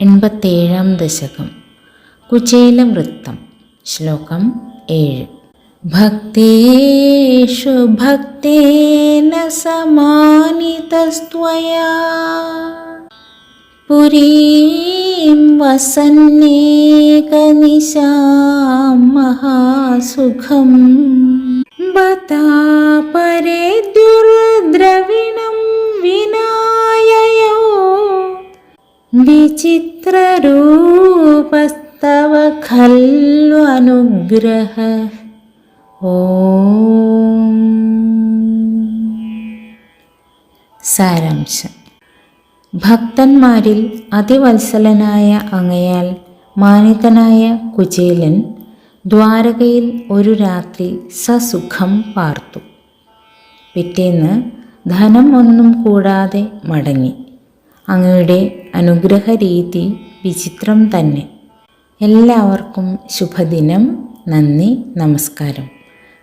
എൺപത്തേഴാം ദശകം കുചേലവൃത്തം ശ്ലോകം ഏഴ് ഭക്തേഷു ഭക്തേന സമാനിതസ്ത്വയാ പുരീം വസന്നേകനിശാം മഹാസുഖം ബതാ പരേ വിചിത്രരൂപസ്തവ ഖല്ലു അനുഗ്രഹ സാരാംശം. ഭക്തന്മാരിൽ അതിവത്സലനായ അങ്ങയാൽ മാനിതനായ കുചേലൻ ദ്വാരകയിൽ ഒരു രാത്രി സസുഖം പാർത്തു. പിറ്റേന്ന് ധനം ഒന്നും കൂടാതെ മടങ്ങി. അങ്ങയുടെ അനുഗ്രഹരീതി വിചിത്രം തന്നെ. എല്ലാവർക്കും ശുഭദിനം. നന്ദി. നമസ്കാരം.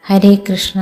ഹരേ കൃഷ്ണ.